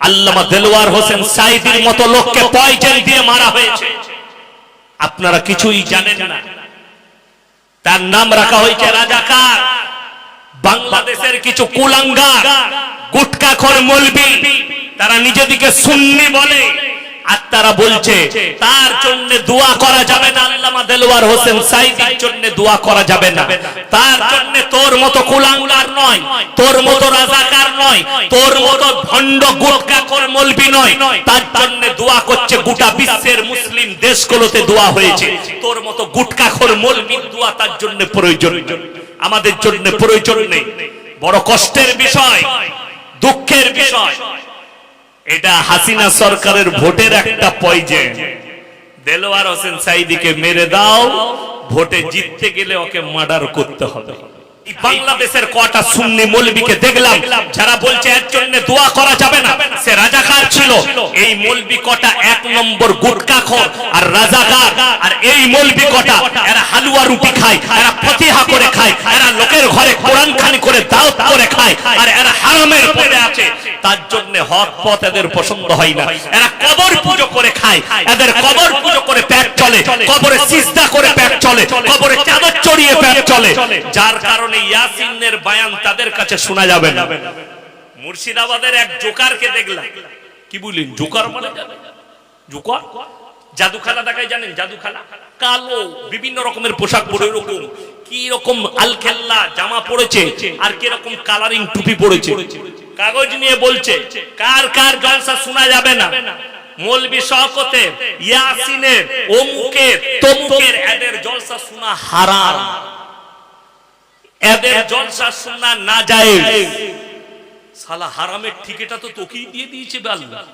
আল্লামা দেলোয়ার হোসেন সাইদির মতো লোককে পয়জন দিয়ে মারা হয়েছে। আপনারা কিছুই জানেন না। তার নাম রাখা হয়েছে রাজাকার। বাংলাদেশের কিছু কুলাঙ্গার, গুটকাখর মলবি, তারা নিজেদিকে সুন্নি বলে। আর তারা বলছে তার জন্য দোয়া করা যাবে না আল্লামা দেলোয়ার হোসেন সাইদির জন্য দোয়া করা যাবে না। তার জন্য তোর মতো কুলাঙ্গার নয় তোর মতো রাজাকার নয় তোর মতো ভণ্ড গুটকাখর মলবি নয়। তার জন্য দোয়া করছে গোটা বিশ্বের মুসলিম দেশগুলোতে দোয়া হয়েছে। তোর মতো গুটকাখর মলবির দোয়া তার জন্য প্রয়োজন আমাদের জন্য প্রয়োজন নেই। বড় কষ্টের বিষয় দুঃখের বিষয়। এটা হাসিনা সরকারের ভোটের একটা পয়জেন দেলোয়ার হোসেন সাইদিকে মেরে দাও, ভোটে জিততে গেলে ওকে মার্ডার করতে হবে। বাংলাদেশের কটা সুন্নি মৌলবীকে দেখলাম, যারা বলছে এর জন্য দোয়া করা যাবে না, সে রাজাকার ছিল। এই মৌলবী কটা এক নম্বর গুটকা খোর আর রাজাকার। আর এই মৌলবী কটা, এরা হালুয়া রুটি খায়, এরা ফতিহা করে খায়, এরা লোকের ঘরে কোরআন খানি করে দাওয়াত করে খায়, আর এরা হারামের পড়ে আছে। তার জন্য হক পথ এদের পছন্দ হয় না। এরা কবর পুজো করে খায়, এদের কবর পুজো করে পেট চলে, কবরে সিজদা করে পেট চলে, কবরে চাদর চড়িয়ে পেট চলে। যার কারণে ইয়াসিনের বায়ান তাদের কাছে শোনা যাবে না। মুর্শিদাবাদের এক জোকারকে দেখলাম। কি বললেন, জোকার মানে? জোকার? জাদুখানা দেখায় জানেন, জাদুখানা? কালো, বিভিন্ন রকমের পোশাক পরে এরকম। কি রকম আলখেল্লা, জামা পড়েছে আর কি রকম কালারিং টুপি পড়েছে কাগজ নিয়ে বলছে, কার কার জলসা শোনা যাবে না? মৌলবি শওকতে, ইয়াসিনের, অমুকের, তমুকের, এদের জলসা শোনা হারাম। এদের জলসা শোনা না যায়। সালা হারামের ঠিকেটা তো তোকেই দিয়ে দিয়েছে আল্লাহ।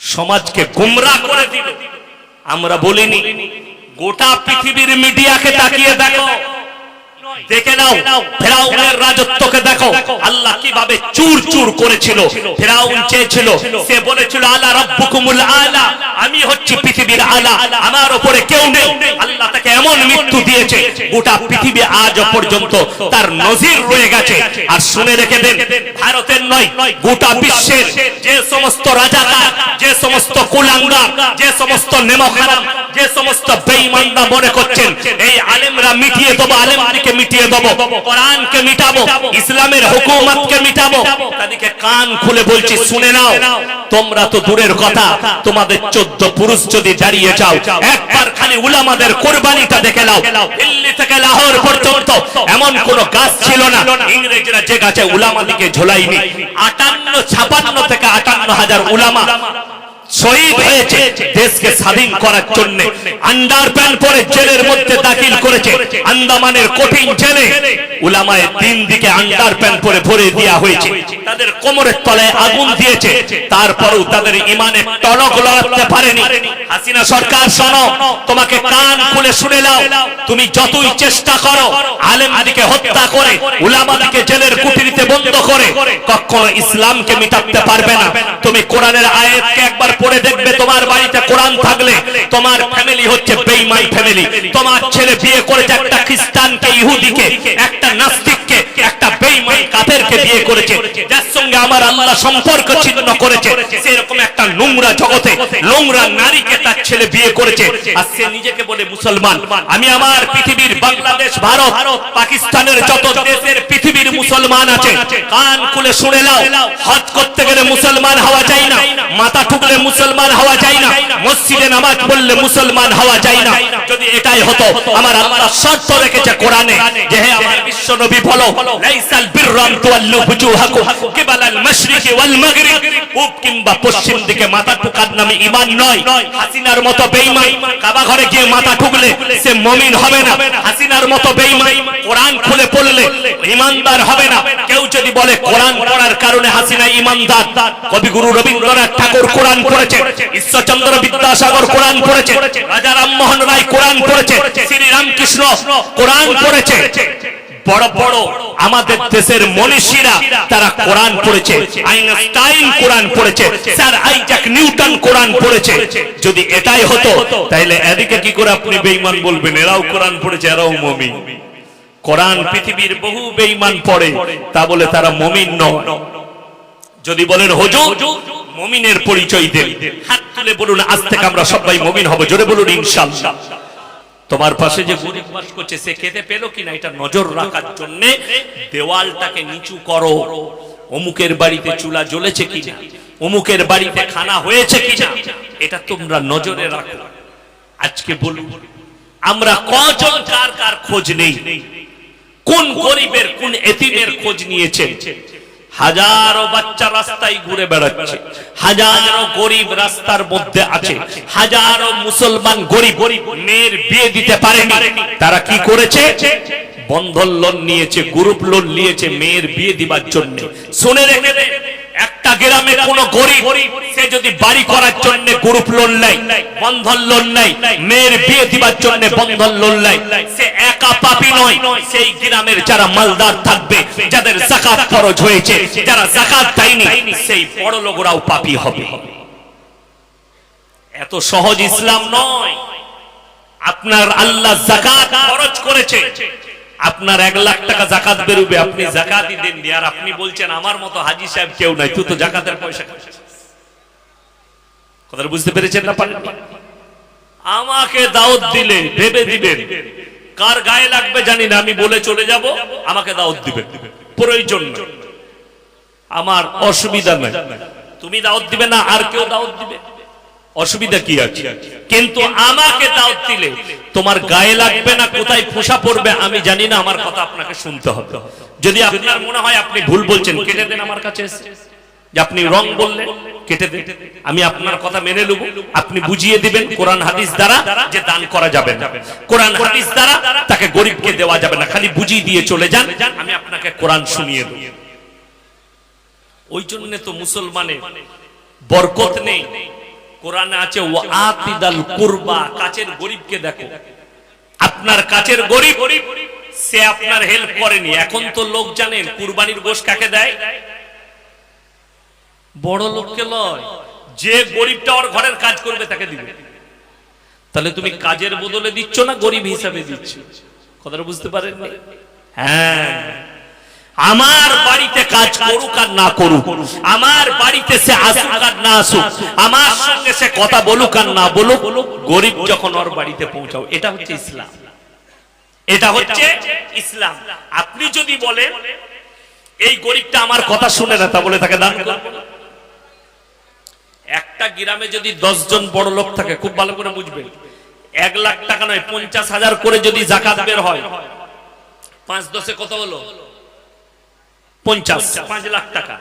সমাজকে গুমরা করে দিল। আমরা বলিনি গোটা পৃথিবীর মিডিয়াকে তাকিয়ে দেখো। দেখে নাও, ফেরাউনের রাজত্বকে দেখো। আল্লাহ কীভাবে চুর চুর করেছিল, ফেরাউন চেয়েছিল। সে বলেছিল, আলা রাব্বুকুমুল আলা, আমি হচ্ছি পৃথিবীর আলা, আমার উপরে কেউ নেই। আল্লাহ তাকে এমন মৃত্যু দিয়েছে, গোটা পৃথিবী আজ পর্যন্ত তার নজির রয়ে গেছে। আর শুনে রেখে দেন, ভারতের নয়, গোটা বিশ্বের যে সমস্ত রাজাকার, যে সমস্ত কুলাঙ্গার, যে সমস্ত নেমখারাম যে সমস্ত বেঈমানরা মনে করছেন, এই আলেমরা মিটিয়ে দেবো আলেমদিকে মিটিয়ে দেবো, কোরআনকে মিটাবো, ইসলামের হুকুমতকে মিটাবো। তাদেরকে কান খুলে বলছি, শুনে নাও, তোমরা তো দূরের কথা, তোমাদের চোদ্দ পুরুষ যদি দাঁড়িয়ে যাও, একবার খালি উলামাদের কোরবানিটা দেখে নাও। দিল্লি থেকে লাহোর পর্যন্ত এমন কোন গাছ ছিল না। ইংরেজরা যে গাছে উলামাদিকে ঝোলাইনি আটান্ন, ছাপান্ন থেকে আটান্ন হাজার উলামা শহীদ হয়েছে। দেশকে স্বাধীন করার জন্য। আন্ডার প্যান্ট পরে জেলের মধ্যে দাখিল করেছে। আন্দামানের কঠিন জেলে উলামায় তিন দিকে আন্ডার প্যান্ট পরে ভরে দেওয়া হয়েছে। তাদের কোমরের তলায় আগুন দিয়েছে। তারপরেও তাদের ইমানে টনক লড়াতে পারেনি। হাসিনা সরকার শোনো তোমাকে কান খুলে শুনে নাও। তুমি যতই চেষ্টা করো আলেম দিকে হত্যা করে উলামাদিকে জেলের কুটিরিতে বন্ধ করে কখনো ইসলামকে মিটাতে পারবে না। তুমি কোরআনের আয়াতকে একবার পড়ে দেখবে তোমার বাড়িতে কোরআন থাকলে, তোমার ফ্যামিলি হচ্ছে বেঈমান ফ্যামিলি তোমার ছেলে বিয়ে করেছে একটা খ্রিস্টানকে, ইহুদিকে, একটা নাস্তিককে একটা বেঈমান কাফেরকে বিয়ে করেছে, যার সঙ্গে আমার আল্লাহ সম্পর্ক ছিন্ন করেছে। সেরকম একটা নোংরা জগতে নোংরা নারীকে তার ছেলে বিয়ে করেছে। আর সে নিজেকে বলে মুসলমান। আমি আমার পৃথিবীর বাংলাদেশ, ভারত, পাকিস্তানের যত দেশের পৃথিবীর মুসলমান আছে, কান খুলে শুনে নাও। হজ করতে গেলে মুসলমান হওয়া যায় না। মাথা ঠুকলে মুসলমান হওয়া যায় না। মসজিদে নামাজ পড়লে মুসলমান হওয়া যায় না। যদি এটাই হতো, আমার আল্লাহ শর্ত রেখেছে কোরআনে, যে হে আমার বিশ্ব নবী বলো লাইসাল হবে না। কেউ যদি বলে কোরআন পড়ার কারণে হাসিনা ঈমানদার, কবিগুরু রবীন্দ্রনাথ ঠাকুর কোরআন পড়েছে, ঈশ্বরচন্দ্র বিদ্যাসাগর কোরআন পড়েছে, রাজা রামমোহন রায় কোরআন পড়েছে শ্রী রামকৃষ্ণ কোরআন পড়েছে। বড় বড় আমাদের দেশের মনীষীরা তারা কোরআন পড়েছে। আইনস্টাইন কোরআন পড়েছে। স্যার আইজাক নিউটন কোরআন পড়েছে। যদি এটাই হতো তাহলে এদিকে কি করে আপনি বেঈমান বলবেন? এরাও কোরআন পড়েছে এরাও মুমিন। কোরআন পৃথিবীর বহু বেঈমান পড়ে। তা বলে তারা মুমিন নয়। যদি বলেন হুজুর মমিনের পরিচয় দেন। হাত তুলে বলুন আজ থেকে আমরা সবাই মমিন হব। জোরে বলুন ইনশাআল্লাহ তোমার পাশে যে গরিব বাস করছে, সে খেতে পেল কিনা এটা নজর রাখার জন্য দেওয়ালটাকে নিচু করো। অমুকের বাড়িতে চুলা জ্বলেছে কিনা? অমুকের বাড়িতে খানা হয়েছে কিনা? এটা তোমরা নজরে রাখো। আজকে বলুন আমরা কজন কার কার খোঁজ নেই? কোন গরিবের, কোন এতিমের খোঁজ নিয়েছেন? হাজারো বাচ্চা রাস্তায় ঘুরে বেড়াচ্ছে, হাজারো গরিব রাস্তার মধ্যে আছে, হাজারো মুসলমান গরিব গরিব মেয়ের বিয়ে দিতে পারেনি। তারা কি করেছে? বন্ধন লোন নিয়েছে গ্রুপ লোন নিয়েছে মেয়ের বিয়ে দিবার জন্য। শুনে রেখে একটা গ্রামে কোন গরিব, সে যদি বাড়ি করার জন্য গ্রুপ লোন নেয়, বন্ধন লোন নেয়, মেয়ের বিয়ে দিবার জন্য বন্ধন লোন নেয়, সে পাপি নয়, সেই গ্রামের যারা মালদার থাকবে, যাদের জাকাত খরচ হয়েছে, যারা জাকাত দেয়নি, সেই বড় লোকরাও পাপি হবে। এত সহজ ইসলাম নয়। আপনার আল্লাহ জাকাত খরচ করেছে। আপনার এক লাখ টাকা জাকাত বেরোবে, আপনি জাকাতই দেননি। আর আপনি বলছেন, আমার মতো হাজি সাহেব কেউ নাই, তুই তো জাকাতের পয়সা কথাটা বুঝতে পেরেছেন না পারেন আমাকে দাওয়াত দিলে ভেবে দিবেন কার গায়ে লাগবে জানি না, আমি বলে চলে যাব, আমাকে দাওয়াত দিবেন প্রয়োজন আমার অসুবিধা নাই তুমি দাওয়াত দিবে না, আর কেউ দাওয়াত দিবে। অসুবিধা কি আছে? কিন্তু আমাকে দাওয়াত দিলে তোমার গায়ে লাগবে না, কোথায় ফোসা পড়বে, আমি জানি না, আমার কথা আপনাকে শুনতে হবে। যদি আপনার মনে হয় আপনি ভুল বলছেন, কেটে দেন আমার কাছে এসে। যে আপনি রং বললেন কেটে দেন আমি আপনার কথা মেনে নেব। আপনি বুঝিয়ে দিবেন কোরআন হাদিস দ্বারা যে দান করা যাবে না। কোরআন হাদিস দ্বারা তাকে গরিবকে দেওয়া যাবে না। খালি বুঝিয়ে দিয়ে চলে যান। আমি আপনাকে কোরআন শুনিয়ে দেব। ওই জন্য তো মুসলমানের বরকত নেই। কোরআনে আছে ও আতিদাল কুরবা কাছের গরিবকে দেখো। আপনার কাছের গরিব, সে আপনার হেল্প করেনি। এখন তো লোক জানেন কুরবানির গোশ কাকে দেয়? বড় লোককে লয়, যে গরিবটা ওর ঘরের কাজ করবে তাকে দিবে। তাহলে তুমি কাজের বদলে দিচ্ছ না গরিব হিসাবে দিচ্ছ? কথাটা বুঝতে পারেননি? হ্যাঁ। আমার বাড়িতে কাজ করুক আর না করুক, আমার বাড়িতে সে আসুক আর না আসুক, আমার সঙ্গে সে কথা বলুক আর না বলুক, গরিব যখন ওর বাড়িতে পৌঁছাও, এটা হচ্ছে ইসলাম। এটা হচ্ছে ইসলাম। আপনি যদি বলেন, এই গরিবটা আমার কথা শুনে না, তা বলে তাকে দান করব না। একটা গ্রামে যদি দশ জন বড় লোক থাকে খুব ভালো করে বুঝবেন এক লাখ টাকা নয় পঞ্চাশ হাজার করে যদি জাকাত বের হয় পাঁচ দশে কত হলো? পঞ্চাশ। পাঁচ লাখ টাকা।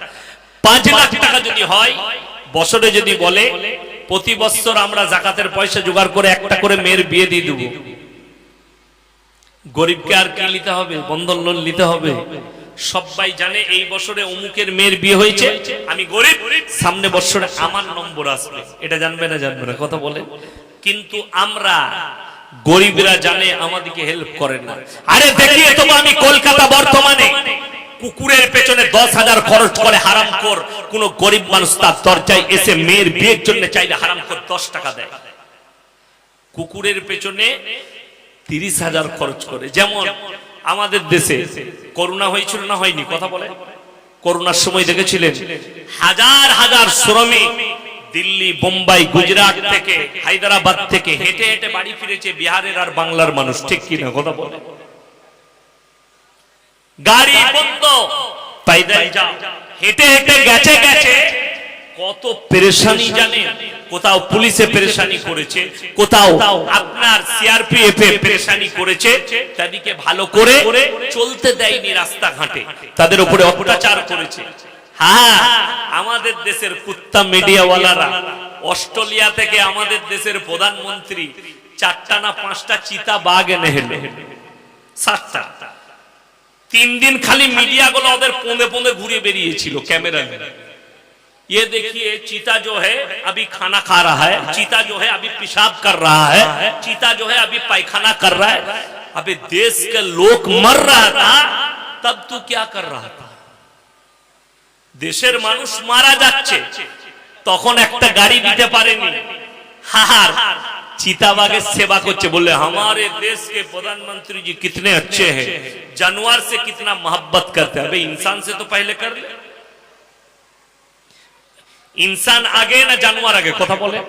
পাঁচ লাখ টাকা যদি হয় বছরে যদি বলে প্রতি বছর আমরা জাকাতের পয়সা জোগাড় করে একটা করে মেয়ের বিয়ে দিয়ে দেবো। গরিবকে আর কি নিতে হবে? বন্ধন লোন নিতে হবে? সবাই জানে এই বছরে অমুকের মেয়ের বিয়ে হয়েছে। আমি গরিব। সামনে বছরে আমার নম্বর আসবে। এটা জানবে না জানবে না, কথা বলে। কিন্তু আমরা গরিবরা জানে আমাদেরকে হেল্প করে না। আরে দেখিয়ে তবু আমি কলকাতা বর্তমানে। কুকুরের পেছনে দশ হাজার খরচ করে হারাম কর। কোন গরিব মানুষ তার দরজায় এসে মেয়ের বিয়ের জন্য চাইলে হারাম কর, দশ টাকা দেয়। কুকুরের পেছনে তিরিশ হাজার খরচ করে। যেমন আমাদের দেশে করোনা হয়েছিল না হয়নি? কথা বলে। করোনার সময় দেখেছিলেন হাজার হাজার শ্রমিক দিল্লি, বোম্বাই, গুজরাট থেকে, হায়দ্রাবাদ থেকে হেঁটে হেঁটে বাড়ি ফিরেছে বিহারের আর বাংলার মানুষ। ঠিক কিনা কথা বলে। গাড়ি বন্ধ হেঁটে হেঁটে গেছে গেছে কত পেরেশানি জানে, কোথাও পুলিশে পেরেশানি করেছে, কোথাও আপনার সিআরপিএফ এ পেরেশানি করেছে, তাদেরকে ভালো করে চলতে দেয়নি রাস্তাঘাটে, তাদের উপরে অত্যাচার করেছে। হ্যাঁ আমাদের দেশের কুত্তা মিডিয়াওয়ালারা, অস্ট্রেলিয়া থেকে আমাদের দেশের প্রধানমন্ত্রী চারটা না পাঁচটা চিতা বাঘ এনে হেলে। সাতটা। তিন দিন খালি মিডিয়া গুলো ওদের পোঁদে পোঁদে ঘুরে বেরিয়েছিল ক্যামেরা ये देखिए चीता जो है अभी खाना खा रहा है चीता जो है अभी पेशाब कर रहा है चीता जो है अभी पायखाना कर रहा है अबे देश के लोग मर रहा था तब तू क्या कर रहा था দেশের মানুষ মারা যাচ্ছে তখন একটা গাড়ি দিতে পারেনি হাহার চিতাবাগের সেবা করছে বললে हमारे देश के प्रधानमंत्री जी कितने अच्छे हैं जानवर से कितना मोहब्बत करते हैं अबे इंसान से तो पहले कर ले ইনসান আগে না জানোয়ার আগে? কথা বলে।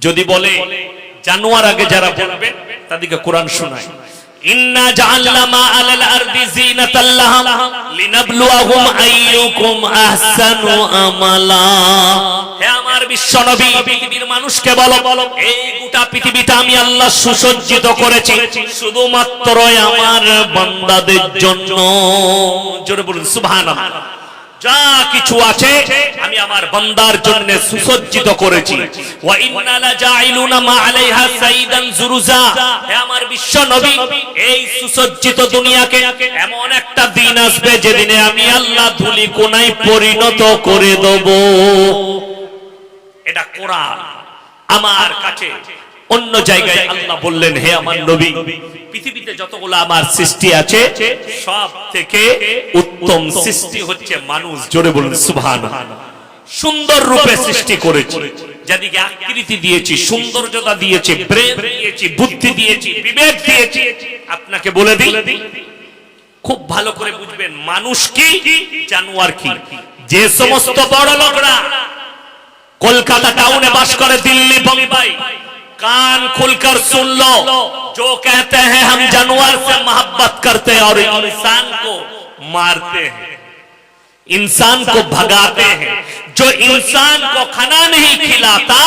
যদি বলে জানোয়ার আগে যারা বলবে, তাদেরকে কোরআন শোনায়। বলো আমি আল্লাহ সুসজ্জিত করেছি শুধুমাত্র আমার বান্দাদের জন্য। জোরে বলুন, সুবহানাল্লাহ। যা কিছু আছে আমি আমার বান্দার জন্য সুসজ্জিত করেছি। ওয়া ইন্না লা জাইলুনা মা আলাইহা সাইদান জুরুজা। হে আমার বিশ্ব নবী, এই সুসজ্জিত দুনিয়াকে এমন একটা দিন আসবে যেদিনে আমি আল্লাহ ধুলি কোনায় পরিণত করে দেব। এটা কোরআন। আমার কাছে অন্য জায়গায় আল্লাহ বললেন, হে আমার নবী, পৃথিবীতে যতগুলো আমার সৃষ্টি আছে, সব থেকে উত্তম সৃষ্টি হচ্ছে মানুষ। জোরে বলুন সুভান সুন্দর রূপে সৃষ্টি করেছে। যাদিকে আকৃতি দিয়েছি, সৌন্দর্যতা দিয়েছি, প্রেম দিয়েছি, বুদ্ধি দিয়েছি, বিবেক দিয়েছি, আপনাকে বলে দিই, খুব ভালো করে বুঝবেন, মানুষ কি, জানোয়ার কি? যে সমস্ত বড় লোকরা কলকাতা টাউনে বাস করে দিল্লি, বোম্বাই कान खुलकर सुन लो जो कहते हैं हम जानवर से मोहब्बत करते हैं और इंसान को मारते हैं इंसान को भगाते हैं जो इंसान को खाना नहीं खिलाता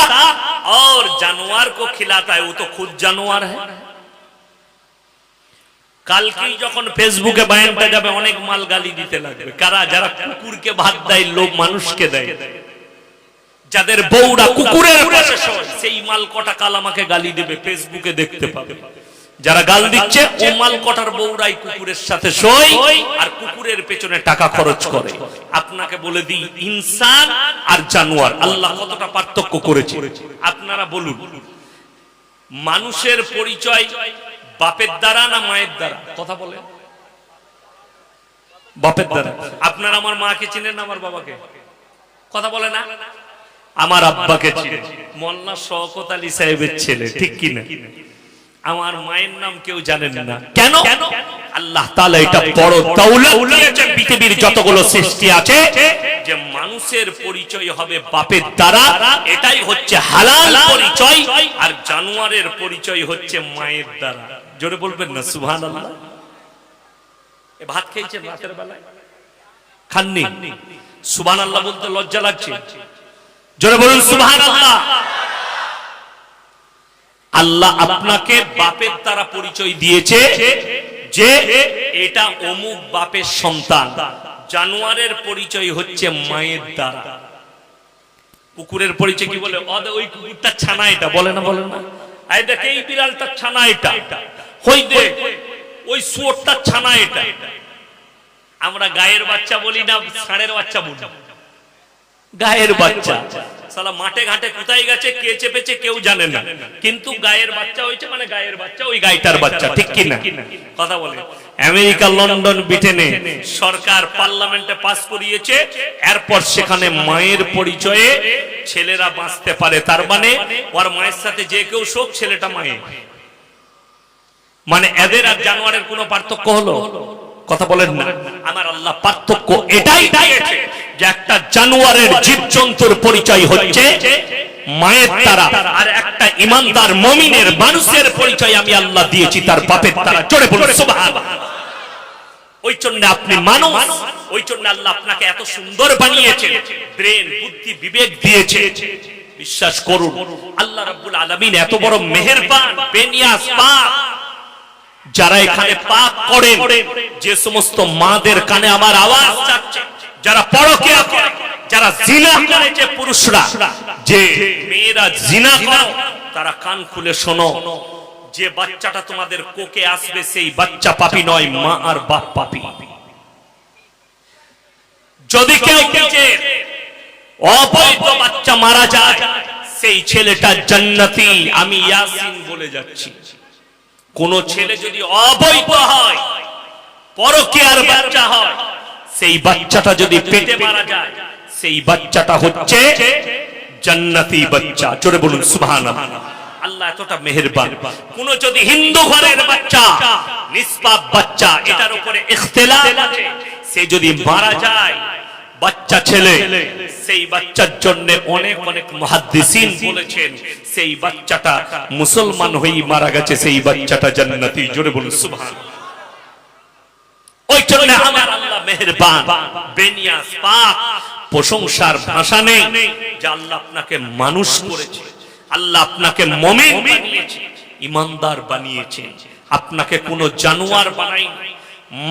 और जानवर को खिलाता है वो तो खुद जानवर है কালকেই যখন ফেসবুকে বায়ানটা যাবে অনেক মাল গালি দিতে লাগবে কারা যারা কুকুরকে ভাত দেয় লোক মানুষকে দেয় যাদের বউরা কুকুরের পাশে শোয়, সেই মাল কটা কাল আমাকে গালি দেবে ফেসবুকে দেখতে পাবে। যারা গাল দিচ্ছে ও মাল কটার বউরাই কুকুরের সাথে শোয় আর কুকুরের পেছনে টাকা খরচ করে। আপনাকে বলে দিই ইনসান আর জানোয়ার আল্লাহ কতটা পার্থক্য করেছে। আপনারা বলুন মানুষের পরিচয় বাপের দ্বারা না মায়ের দ্বারা? কথা বলে বাপের দ্বারা। আপনার আমার মাকে চিনেন না আমার বাবাকে? কথা বলে না? আমার আব্বাকে চিনে। মোল্লা শওকত আলী সাহেবের ছেলে ঠিক কি না? আমার মায়ের নাম কেউ জানেন না। কেন? আল্লাহ তাআলা এটা বড় দৌলত দিয়েছেন পৃথিবীর যতগুলো সৃষ্টি আছে যে মানুষের পরিচয় হবে বাপের দ্বারা এটাই হচ্ছে হালাল পরিচয় আর জানোয়ারের পরিচয় হচ্ছে মায়ের দ্বারা। জোরে বলবেন না সুবহানাল্লাহ। এ ভাত খেয়েছেন রাতের বেলায়? খাননি। সুবহানাল্লাহ বলতে লজ্জা লাগছে? জোরে বলুন, সুবহানাল্লাহ। আল্লাহ আপনাকে বাপের দ্বারা পরিচয় দিয়েছে যে এটা অমুক বাপের সন্তান। জানোয়ারের পরিচয় হচ্ছে মায়ের দ্বারা। কুকুরের পরিচয় কি বলে? ওই কুকুরটা ছানা এটা, বলে না বলে না? আই দেখ এই বিড়ালটার ছানা এটা। হই ওই শুয়োরটার ছানা এটা। আমরা গায়ের বাচ্চা বলি না, ষাঁড়ের বাচ্চা বলি। গায়ের বাচ্চা। সালা মাঠে ঘাটে কোথায় গেছে কে চেপেছে কেউ জানে না। কিন্তু গায়ের বাচ্চা হয়েছে মানে গায়ের বাচ্চা ওই গাইটার বাচ্চা ঠিক কি না কথা বলে। আমেরিকা লন্ডন ব্রিটেনে সরকার পার্লামেন্টে পাস করিয়েছে এরপর সেখানে মায়ের পরিচয়ে ছেলেরা বাঁচতে পারে। তার মানে ওর মায়ের সাথে যে কেউ শোক ছেলেটা মায়ের। মানে এদের আর জানোয়ারের কোনো পার্থক্য হলো? কথা বলেন না। আমার আল্লাহ পার্থক্য এটাই দিয়েছে যে একটা জানোয়ারের জীবজন্তুর পরিচয় হচ্ছে মায়ের দ্বারা আর একটা ইমানদার মমিনের মানুষের পরিচয় আমি আল্লাহ দিয়েছি তার বাপের দ্বারা জোরে বলুন সুবহানাল্লাহ। ওই জন্য আপনি মানুষ। ওই জন্য আল্লাহ আপনাকে এত সুন্দর বানিয়েছে। ব্রেন বুদ্ধি বিবেক দিয়েছে। বিশ্বাস করুন। আল্লাহ রাব্বুল আলামিন এত বড় মেহেরবান বেনিয়াস পাক যারা এখানে পাপ করেন, যে সমস্ত মাদের কানে আমার আওয়াজ যাচ্ছে, যারা করে যারা জিনা করে যে পুরুষরা, যে মেয়েরা জিনা করে, তারা কান খুলে শোনো, যে বাচ্চাটা তোমাদের কোকে আসবে, সেই বাচ্চা পাপি নয়, মা আর বাপ পাপি। যদি কেউ অবৈধ বাচ্চা মারা যায়, সেই ছেলেটা জান্নাতি, আমি ইয়াসিন বলে যাচ্ছি। কোন ছেলে যদি অবৈধ হয় পরকীয়ার বাচ্চা হয় সেই বাচ্চাটা যদি পেটে মারা যায় সেই বাচ্চাটা হচ্ছে জান্নাতি বাচ্চা। জোরে বলুন সুবহানাল্লাহ। আল্লাহ এতটা মেহেরবান। কোন যদি হিন্দু ঘরের বাচ্চা নিষ্পাপ বাচ্চা এটার উপরে ইখতিলাফ আছে সে যদি মারা যায় বাচ্চা ছেলে সেই বাচ্চার জন্য অনেক অনেক মহাদ্দিসিন বলেছেন সেই বাচ্চাটা মুসলমান হয়েই মারা গেছে সেই বাচ্চাটা জান্নাতি জোরে বলুন সুবহান। ওই জন্য আমার আল্লাহ মেহেরবান বেনিয়াস পাক প্রশংসার ভাষা নেই যে আল্লাহ আপনাকে মানুষ করেছে আল্লাহ আপনাকে মমিন বানিয়েছে ইমানদার বানিয়েছে। আপনাকে কোনো জানোয়ার বানাই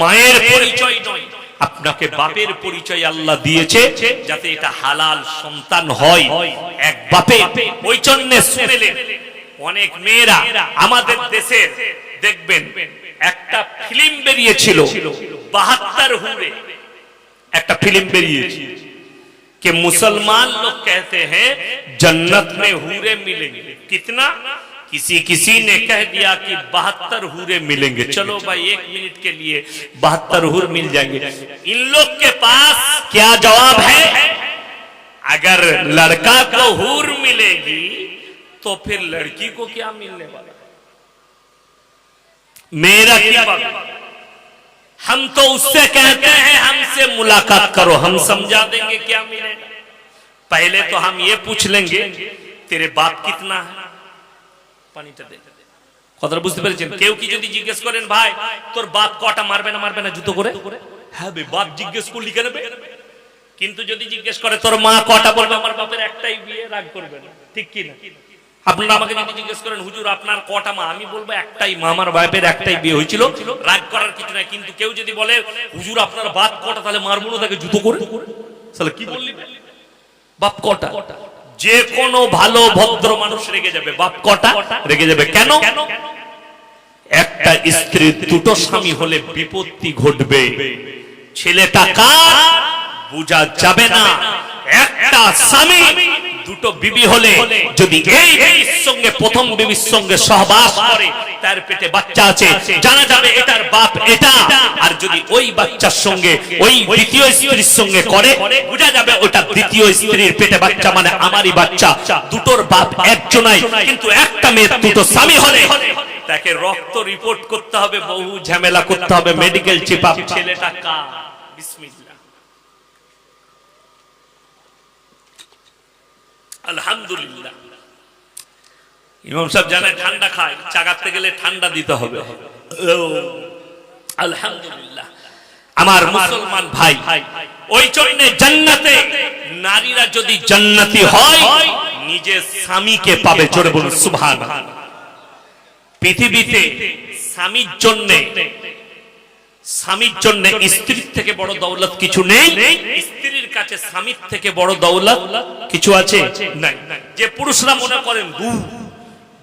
মায়ের পরিচয় নয় আপনাকে বাপের পরিচয় আল্লাহ দিয়েছে যাতে এটা হালাল সন্তান হয় এক বাপে ওই জন্য শুনেলেন অনেক মেয়েরা আমাদের দেশের দেখবেন একটা ফিল্ম বেরিয়েছিল বাহাত্তর হুরে একটা ফিল্ম বেরিয়েছে कि मुसलमान लोग कहते हैं जन्नत में हूरे मिलेंगे कितना किसी किसी ने कह दिया कि बहत्तर हूरे मिलेंगे। चलो भाई, एक मिनट के लिए बहत्तर हूर मिल जाएँगे। इन लोग के पास क्या जवाब है? अगर लड़का को हूर मिलेगी तो फिर लड़की को क्या मिलने वाला? मेरा क्या हम तो उससे कहते हैं, हमसे मुलाकात करो, हम समझा देंगे क्या मिलेगा। पहले तो हम ये पूछ लेंगे, तेरे बाप कितना है? পানিটা দে। কথাটা বুঝতে পেরেছেন? কেউ কি যদি জিজ্ঞেস করেন, ভাই, তোর বাপ কটা মারবে না মারবে না জুতো করে হ্যাঁ বে, বাপ জিজ্ঞেস করলি কেন? কিন্তু যদি জিজ্ঞেস করে, তোর মা কটা বলবে? আমার বাপের একটাই বিয়ে, রাগ করবে না। ঠিক কি না? আপনারা আমাকে যদি জিজ্ঞেস করেন, হুজুর, আপনার কটা মা? আমি বলব, একটাই মা, আমার বাপের একটাই বিয়ে হয়েছিল। রাগ করার কিছু নাই। কিন্তু কেউ যদি বলে, হুজুর, আপনার বাপ কটা, তাহলে মারবো না তাকে জুতো করে তাহলে কি বললি? বাপ কটা কটা? যে কোনো ভালো, ভদ্র মানুষ রেগে যাবে। বাপ কটা? রেগে যাবে কেন? একটা স্ত্রীর দুটো স্বামী হলে বিপত্তি ঘটবে। ছেলেটা কার? বোঝা যাবে না। একটা স্বামী দুটো বিবি হলে যদি এই বিবির সঙ্গে, প্রথম বিবির সঙ্গে সহবাস করে, তার পেটে বাচ্চা আছে, জানা যাবে এটার বাপ এটা। আর যদি ওই বাচ্চার সঙ্গে, ওই দ্বিতীয় স্ত্রীর সঙ্গে করে, বোঝা যাবে ওটা দ্বিতীয় স্ত্রীর পেটে বাচ্চা মানে আমারই বাচ্চা। দুটোর বাপ একজনাই, কিন্তু একটা মেয়ের দুটো স্বামী হলে তাকে রক্ত রিপোর্ট করতে হবে, বহু ঝামেলা করতে হবে মেডিকেল চেক আপ ছেলেটা কা বিসমিল্লাহ। আলহামদুলিল্লাহ। ইমাম সাহেব জানে ঠান্ডা খায়, চাগাতে গেলে ঠান্ডা দিতে হবে। আলহামদুলিল্লাহ। আমার মুসলমান ভাই, ওই জন্য জান্নাতে নারীরা যদি জান্নাতি হয়, নিজের স্বামীকে পাবে, জোরে বলুন সুবহান পৃথিবীতে স্বামীর জন্য স্বামীর জন্য স্ত্রীর থেকে বড় দৌলত কিছু নেই, স্ত্রীর কাছে স্বামীর থেকে বড় দৌলত কিছু আছে? নাই। যে পুরুষরা মনে করেন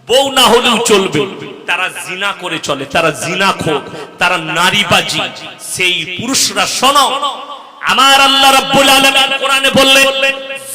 বউ না হলেও চলবে। তারা জিনা করে চলে, তারা জিনা খোক তারা নারীবাজি সেই পুরুষরা শোনো, আমার আল্লাহ রাব্বুল আলামিন কোরআনে বললেন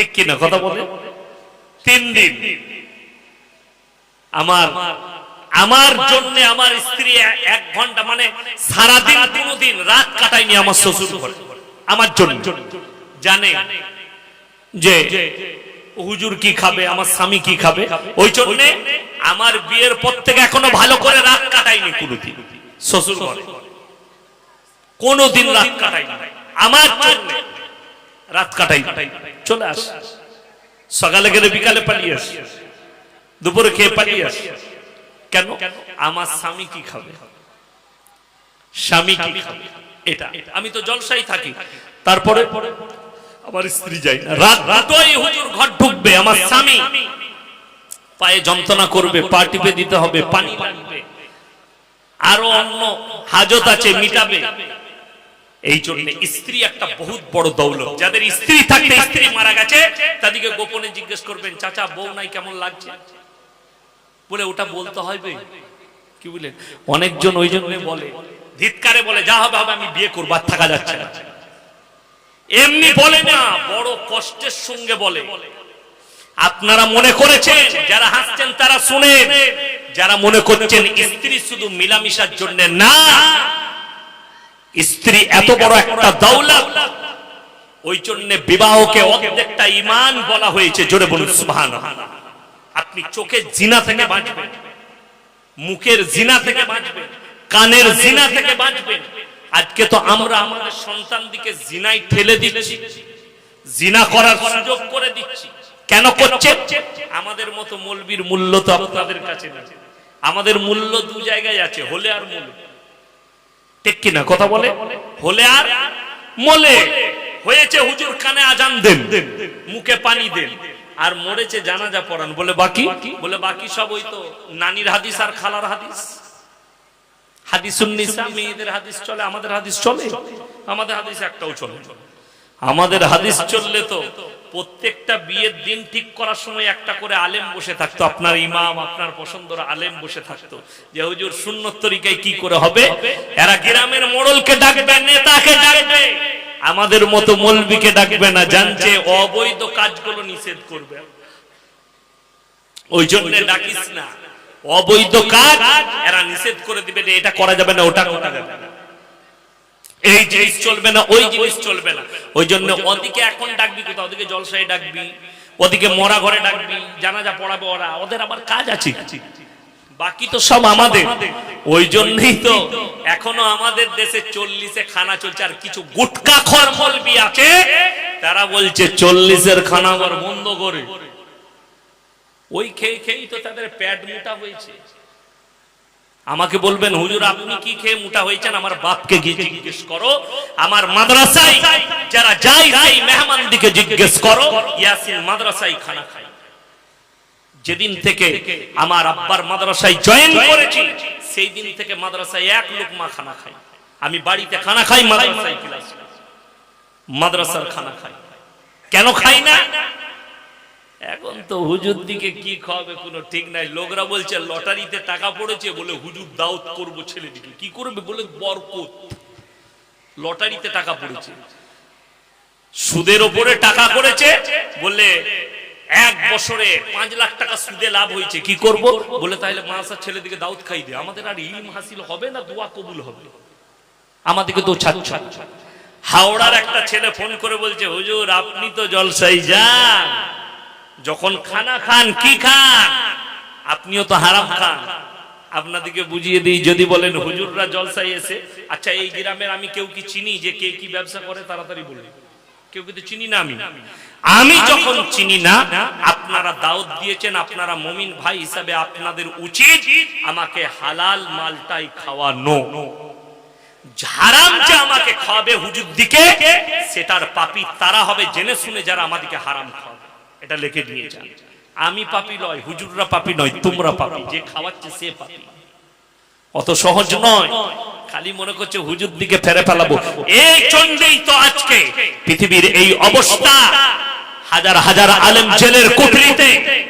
ঠিক কিনা কথা বলে? তিন দিন। আমার আমার জন্য আমার স্ত্রী এক ঘণ্টা মানে সারাদিন কোনোদিন রাত কাটায়নি আমার শ্বশুর ঘরে। আমার জন্য। জানে যে হুজুর কি খাবে আমার স্বামী কি খাবে? ওই জন্য আমার বিয়ের পর থেকে এখনও ভালো করে রাত কাটাইনি কোনোদিন। শ্বশুর ঘরে। কোনোদিন রাত কাটাইনি আমার জন্য। রাত কাটাই। চলে আস। সকালে গেলে বিকালে পালিয়ে আস দুপুরে খেয়ে পালিয়ে আস কেন? আমার স্বামী কি খাবে? স্বামী কি খাবে? এটা। আমি তো জলসাই থাকি। তারপরে আমার স্ত্রী যাই রাত রাতই হুজুর ঘর ঢুকবে, আমার স্বামী। পায়ে যন্ত্রণা করবে, পা টিপে দিতে হবে, পানি লাগবে আরও অন্য হাজত আছে, মিটাবে। এই জন্য স্ত্রী একটা বহুত বড় দৌলত। যাদের স্ত্রী থাকতে স্ত্রী মারা গেছে, তাদেরকে গোপনে জিজ্ঞেস করবেন, চাচা, বউ নাই, কেমন লাগছে? বলে, ওটা বলতে হবে কি বলেন? অনেকজন ওই জন্য বলে, ধিৎকারে বলে, যা হবে হবে, আমি বিয়ে করব, আর থাকা যাচ্ছে না। এমনি বলে না, বড় কষ্টের সঙ্গে বলে। আপনারা মনে করেছেন, যারা হাসছেন, তারা শুনেন। যারা মনে করছেন, স্ত্রী শুধু মিলামিশার জন্য না স্ত্রী এত বড় একটা দৌলত ওই জন্য বিবাহকে অর্ধেকটা ইমান বলা হয়েছে, জোরে বলুন সুবহান আপনি চোখের জিনা থেকে বাঁচবেন, মুখের জিনা থেকে বাঁচবেন, কানের জিনা থেকে বাঁচবেন। আজকে তো আমরা আমাদের সন্তান দিকে জিনাই ঠেলে দিচ্ছি, জিনা করার সুযোগ করে দিচ্ছি। কেন করছে? আমাদের মতো মলবির মূল্য তো আপনাদের কাছে আমাদের মূল্য দু জায়গায় আছে, হলে আর মূল্য। ঠিক কিনা? কথা বলে? হলে আর মলে। হয়েছে হুজুর কানে আজান দেন। মুখে পানি দেন। আর মরেছে জানাজা পড়ান। বলে বাকি? বলে বাকি সব ওই তো নানির হাদিস আর খালার হাদিস। হাদিসুন নিসা, মেয়েদের হাদিস চলে, আমাদের হাদিস চলে? আমাদের হাদিস একটাও চলে। আমাদের হাদিস চললে তো প্রত্যেকটা বিয়ের দিন ঠিক করার সময় একটা করে আলেম বসে থাকতো। আপনার ইমাম, আপনার পছন্দর আলেম বসে থাকতো। যে হুজুর সুন্নত তরিকায় কি করে হবে? এরা গ্রামের মোড়লকে ডাকবে, নেতাকে ডাকবে। আমাদের মতো মলবিকে ডাকবে না জানছে অবৈধ কাজগুলো নিষেধ করবে। ওই জন্য ডাকিস না। অবৈধ কাজ, এরা নিষেধ করে দিবে এটা করা যাবে না, ওটা করা যাবে না। এই জিনিস চলবে না ওই জিনিস চলবে না। ওই জন্য ওদিকে এখন ডাকবি কোথাও ওদিকে জলসায় ডাকবি ওদিকে মরা ঘরে ডাকবি জানাজা পড়াবে ওরা ওদের আবার কাজ আছে। বাকি তো সব আমাদের। ওই জন্যই তো এখনও আমাদের দেশে চল্লিশে খানা চলছে আর কিছু গুটকা খর মলবি আছে তারা বলছে চল্লিশের খানা আবার বন্ধ করে। ওই খেয়ে খেয়েই তো তাদের প্যাট মোটা হয়েছে। আমাকে বলবেন, হুজুর, আপনি কি খেয়ে মোটা হয়েছেন? আমার বাপকে গিয়ে জিজ্ঞেস করো। আমার মাদ্রাসায় যারা যায়, সেই মেহমান দিকে জিজ্ঞেস করো, ইয়াসিন, মাদ্রাসায় খানা খায় যেদিন থেকে আমার আব্বার মাদ্রাসায় জয়েন করেছি সেই দিন থেকে মাদ্রাসায় এক লোক মা খানা খাই আমি বাড়িতে খানা খাই, মাদ্রাসায়। মাদ্রাসার খানা খাই। কেন খাই না? এখন তো হুজুর দিকে কি খাওয়াবে কোনো ঠিক নাই। লোকরা বলছে, লটারিতে টাকা পড়েছে বলে হুজুর দাউদ করব ছেলেটিকে কি করবে বলে বরকত। লটারিতে টাকা পড়েছে। সুদের ওপরে টাকা করেছে বলে এক বছরে পাঁচ লাখ টাকা সুদে লাভ হয়েছে। কি করব? বলে তাহলে মাসা ছেলেদিকে দাউদ খাই দে। আমাদের আর ইলম হাসিল হবে না, দোয়া কবুল হবে। আমাদেরকে তো ছাড় হাওড়ার একটা ছেলে ফোন করে বলছে, হুজুর, আপনি তো জলসাই যান। যখন খানা খান, কি খান? আপনিও তো হারাম খান। আপনাদেরকে বুঝিয়ে দিই, যদি বলেন হুজুররা জলসাই এসে আচ্ছা এই গ্রামের আমি কেউ কি চিনি যে কে কি ব্যবসা করে? তাড়াতাড়ি বলি কেউ কিন্তু চিনি না আমি। আমি যখন চিনি না, আপনারা দাওয়াত দিয়েছেন, আপনারা মমিন ভাই হিসাবে আপনাদের উচিত আমাকে হালাল মালটাই খাওয়ানো। হারাম যে আমাকে খাওয়াবে হুজুর দিকে, সেটার পাপি তারা হবে, জেনে শুনে যারা আমাদেরকে হারাম খাওয়াবে। এটা লিখে নিয়ে যান আমি পাপি নয় হুজুররা পাপি নয় তোমরা পাপি। যে খাওয়াচ্ছে সে পাপি। অত সহজ নয়। খালি মনে করছে হুজুর দিকে ফেরে ফেলাবো। এই চন্ডেই তো আজকে পৃথিবীর এই অবস্থা। হাজার হাজার আলেম জেলের কুটরিতে